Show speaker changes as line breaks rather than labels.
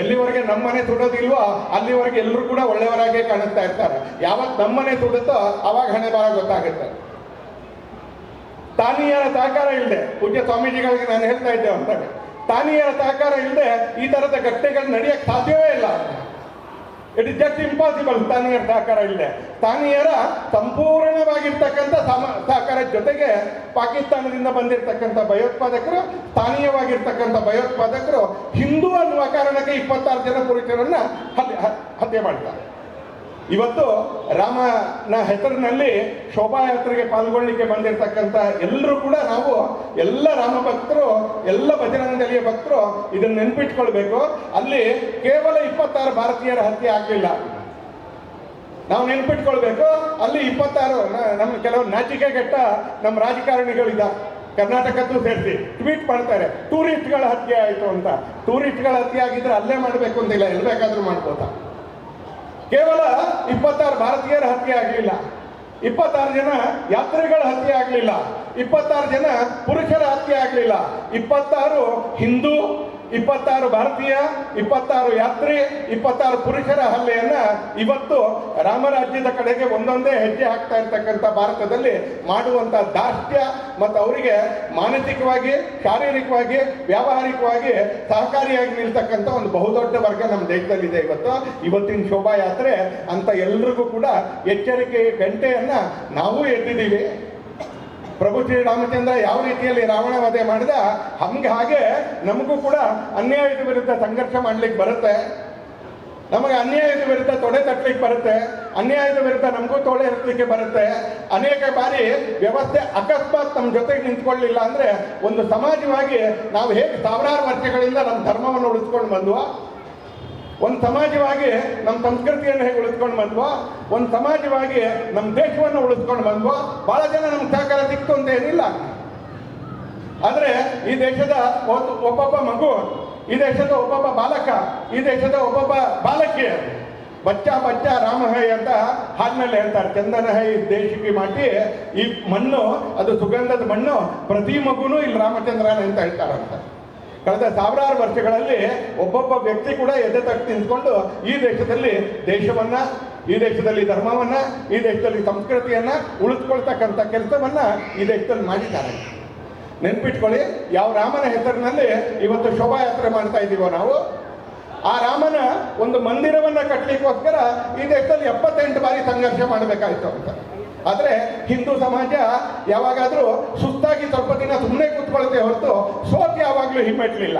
ಎಲ್ಲಿವರೆಗೆ ನಮ್ಮನೆ ತುಡೋದಿಲ್ವೋ ಅಲ್ಲಿವರೆಗೆ ಎಲ್ಲರೂ ಕೂಡ ಒಳ್ಳೆಯವರಾಗೆ ಕಾಣಿಸ್ತಾ ಇರ್ತಾರೆ. ಯಾವಾಗ ನಮ್ಮನೆ ತುಡುತ್ತೋ ಅವಾಗ ಹಣೆ ಬರ ಗೊತ್ತಾಗುತ್ತೆ. ತಾನಿಯರ ಸಹಕಾರ ಇಲ್ಲದೆ ಪೂಜ್ಯ ಸ್ವಾಮೀಜಿಗಳಿಗೆ ನಾನು ಹೇಳ್ತಾ ಇದ್ದೆ ಅಂತ ತಾನಿಯರ ಸಹಕಾರ ಇಲ್ಲದೆ ಈ ತರದ ಘಟನೆಗಳು ನಡೆಯಕ್ಕೆ ಸಾಧ್ಯವೇ ಇಲ್ಲ ಇಟ್ ಇಸ್ ಜಸ್ಟ್ ಇಂಪಾಸಿಬಲ್ ತಾನಿಯರ ಸಹಕಾರ ಇಲ್ಲದೆ ತಾನಿಯರ ಸಂಪೂರ್ಣವಾಗಿರ್ತಕ್ಕಂಥ ಸಮ ಜೊತೆಗೆ ಪಾಕಿಸ್ತಾನದಿಂದ ಬಂದಿರತಕ್ಕಂಥ ಭಯೋತ್ಪಾದಕರು, ಸ್ಥಾನೀಯವಾಗಿರ್ತಕ್ಕಂಥ ಭಯೋತ್ಪಾದಕರು ಹಿಂದೂ ಅನ್ನುವ ಕಾರಣಕ್ಕೆ ಇಪ್ಪತ್ತಾರು ಜನ ಪುರುಷರನ್ನ ಹತ್ಯೆ ಹತ್ಯೆ ಮಾಡ್ತಾರೆ ಇವತ್ತು ರಾಮನ ಹೆಸರಿನಲ್ಲಿ ಶೋಭಾಯಾತ್ರೆಗೆ ಪಾಲ್ಗೊಳ್ಳಿಕ್ಕೆ ಬಂದಿರತಕ್ಕಂಥ ಎಲ್ಲರೂ ಕೂಡ ನಾವು, ಎಲ್ಲ ರಾಮ ಭಕ್ತರು, ಎಲ್ಲ ಬಜರಂಗದಲ್ಲಿಯ ಭಕ್ತರು ಇದನ್ನು ನೆನ್ಪಿಟ್ಕೊಳ್ಬೇಕು. ಅಲ್ಲಿ ಕೇವಲ ಇಪ್ಪತ್ತಾರು ಭಾರತೀಯರ ಹತ್ಯೆ ಆಗಲಿಲ್ಲ. ನಾವು ನೆನ್ಪಿಟ್ಕೊಳ್ಬೇಕು. ಅಲ್ಲಿ ಇಪ್ಪತ್ತಾರು ನಮ್ಮ ಕೆಲವು ನಾಚಿಕೆಗೆಟ್ಟ ನಮ್ಮ ರಾಜಕಾರಣಿಗಳಿದ್ದಾರೆ ಕರ್ನಾಟಕದ್ದು ಸೇರಿಸಿ ಟ್ವೀಟ್ ಮಾಡ್ತಾರೆ, ಟೂರಿಸ್ಟ್ಗಳ ಹತ್ಯೆ ಆಯಿತು ಅಂತ. ಟೂರಿಸ್ಟ್ಗಳ ಹತ್ಯೆ ಆಗಿದ್ರೆ ಅಲ್ಲೇ ಮಾಡಬೇಕು ಅಂತಿಲ್ಲ ಎಲ್ಲಿ ಬೇಕಾದ್ರೂ ಮಾಡ್ಬೋದಾ? ಕೇವಲ ಇಪ್ಪತ್ತಾರು ಭಾರತೀಯರ ಹತ್ಯೆ ಆಗಲಿಲ್ಲ. ಇಪ್ಪತ್ತಾರು ಜನ ಯಾತ್ರಿಗಳ ಹತ್ಯೆ ಆಗಲಿಲ್ಲ. ಇಪ್ಪತ್ತಾರು ಜನ ಪುರುಷರ ಹತ್ಯೆ ಆಗಲಿಲ್ಲ. ಇಪ್ಪತ್ತಾರು ಹಿಂದೂ ಇಪ್ಪತ್ತಾರು ಭಾರತೀಯ, ಇಪ್ಪತ್ತಾರು ಯಾತ್ರಿ, ಇಪ್ಪತ್ತಾರು ಪುರುಷರ ಹಲ್ಲೆಯನ್ನ ಇವತ್ತು ರಾಮರಾಜ್ಯದ ಕಡೆಗೆ ಒಂದೊಂದೇ ಹೆಜ್ಜೆ ಹಾಕ್ತಾ ಇರ್ತಕ್ಕಂಥ ಭಾರತದಲ್ಲಿ ಮಾಡುವಂತ ದಾಷ್ಟ್ಯ ಮತ್ತು ಅವರಿಗೆ ಮಾನಸಿಕವಾಗಿ, ಶಾರೀರಿಕವಾಗಿ, ವ್ಯಾವಹಾರಿಕವಾಗಿ ಸಹಕಾರಿಯಾಗಿ ನಿಲ್ತಕ್ಕಂಥ ಒಂದು ಬಹುದೊಡ್ಡ ವರ್ಗ ನಮ್ಮ ದೇಶದಲ್ಲಿದೆ ಇವತ್ತು. ಇವತ್ತಿನ ಶೋಭಾಯಾತ್ರೆ ಅಂತ ಎಲ್ರಿಗೂ ಕೂಡ ಎಚ್ಚರಿಕೆ ಗಂಟೆಯನ್ನ ನಾವು ಎದ್ದಿದ್ದೀವಿ. ಪ್ರಭು ಶ್ರೀರಾಮಚಂದ್ರ ಯಾವ ರೀತಿಯಲ್ಲಿ ರಾವಣ ವಧೆ ಮಾಡಿದ, ಹಂಗೆ ಹಾಗೆ ನಮಗೂ ಕೂಡ ಅನ್ಯಾಯದ ವಿರುದ್ಧ ಸಂಘರ್ಷ ಮಾಡ್ಲಿಕ್ಕೆ ಬರುತ್ತೆ. ನಮಗೆ ಅನ್ಯಾಯದ ವಿರುದ್ಧ ತೊಡೆ ತಟ್ಟಲಿಕ್ಕೆ ಬರುತ್ತೆ. ಅನ್ಯಾಯದ ವಿರುದ್ಧ ನಮಗೂ ತೊಳೆ ಹತ್ತಲಿಕ್ಕೆ ಬರುತ್ತೆ. ಅನೇಕ ಬಾರಿ ವ್ಯವಸ್ಥೆ ಅಕಸ್ಮಾತ್ ನಮ್ಮ ಜೊತೆಗೆ ನಿಂತ್ಕೊಳ್ಳಿಲ್ಲ ಅಂದ್ರೆ ಒಂದು ಸಮಾಜವಾಗಿ ನಾವು ಹೇಗೆ ಸಾವಿರಾರು ವರ್ಷಗಳಿಂದ ನಮ್ಮ ಧರ್ಮವನ್ನು ಉಳಿಸ್ಕೊಂಡು ಬಂದ್ವಾ? ಒಂದು ಸಮಾಜವಾಗಿ ನಮ್ಮ ಸಂಸ್ಕೃತಿಯನ್ನು ಹೇಗೆ ಉಳಿಸ್ಕೊಂಡು ಬಂದ್ವೋ? ಒಂದು ಸಮಾಜವಾಗಿ ನಮ್ಮ ದೇಶವನ್ನು ಉಳಿಸ್ಕೊಂಡು ಬಂದ್ವೋ? ಭಾಳ ಜನ ನಮ್ಗೆ ಸಹಕಾರ ಸಿಕ್ತು. ಏನಿಲ್ಲ. ಆದರೆ ಈ ದೇಶದ ಒಬ್ಬೊಬ್ಬ ಮಗು, ಈ ದೇಶದ ಒಬ್ಬೊಬ್ಬ ಬಾಲಕ, ಈ ದೇಶದ ಒಬ್ಬೊಬ್ಬ ಬಾಲಕಿ ಬಚ್ಚ ಬಚ್ಚ ರಾಮ ಹೈ ಅಂತ ಹಾಡಿನಲ್ಲಿ ಹೇಳ್ತಾರೆ. ಚಂದನ ಹೈ ದೇಶಕ್ಕೆ ಮಾಡಿ ಈ ಮಣ್ಣು, ಅದು ಸುಗಂಧದ ಮಣ್ಣು, ಪ್ರತಿ ಮಗುನು ಇಲ್ಲಿ ರಾಮಚಂದ್ರನ ಅಂತ ಹೇಳ್ತಾರಂತ. ಕಳೆದ ಸಾವಿರಾರು ವರ್ಷಗಳಲ್ಲಿ ಒಬ್ಬೊಬ್ಬ ವ್ಯಕ್ತಿ ಕೂಡ ಎದೆ ತಟ್ಟು ನಿಂತ್ಕೊಂಡು ಈ ದೇಶದಲ್ಲಿ ದೇಶವನ್ನ ಈ ದೇಶದಲ್ಲಿ ಧರ್ಮವನ್ನ, ಈ ದೇಶದಲ್ಲಿ ಸಂಸ್ಕೃತಿಯನ್ನ ಉಳಿಸ್ಕೊಳ್ತಕ್ಕಂಥ ಕೆಲಸವನ್ನು ಈ ದೇಶದಲ್ಲಿ ಮಾಡಿದ್ದಾರೆ. ನೆನ್ಪಿಟ್ಕೊಳ್ಳಿ, ಯಾವ ರಾಮನ ಹೆಸರಿನಲ್ಲಿ ಇವತ್ತು ಶೋಭಾಯಾತ್ರೆ ಮಾಡ್ತಾ ಇದ್ದೀವೋ ನಾವು, ಆ ರಾಮನ ಒಂದು ಮಂದಿರವನ್ನು ಕಟ್ಟಲಿಕ್ಕೋಸ್ಕರ ಈ ದೇಶದಲ್ಲಿ ಎಪ್ಪತ್ತೆಂಟು ಬಾರಿ ಸಂಘರ್ಷ ಮಾಡಬೇಕಾಯ್ತು ಅಂತ. ಆದ್ರೆ ಹಿಂದೂ ಸಮಾಜ ಯಾವಾಗಾದರೂ ಸುಸ್ತಾಗಿ ಸ್ವಲ್ಪ ದಿನ ಸುಮ್ಮನೆ ಕೂತ್ಕೊಳ್ಳುತ್ತೆ ಹೊರತು ಸೋತ್ ಯಾವಾಗಲೂ ಹಿಮ್ಮೆಟ್ಲಿಲ್ಲ.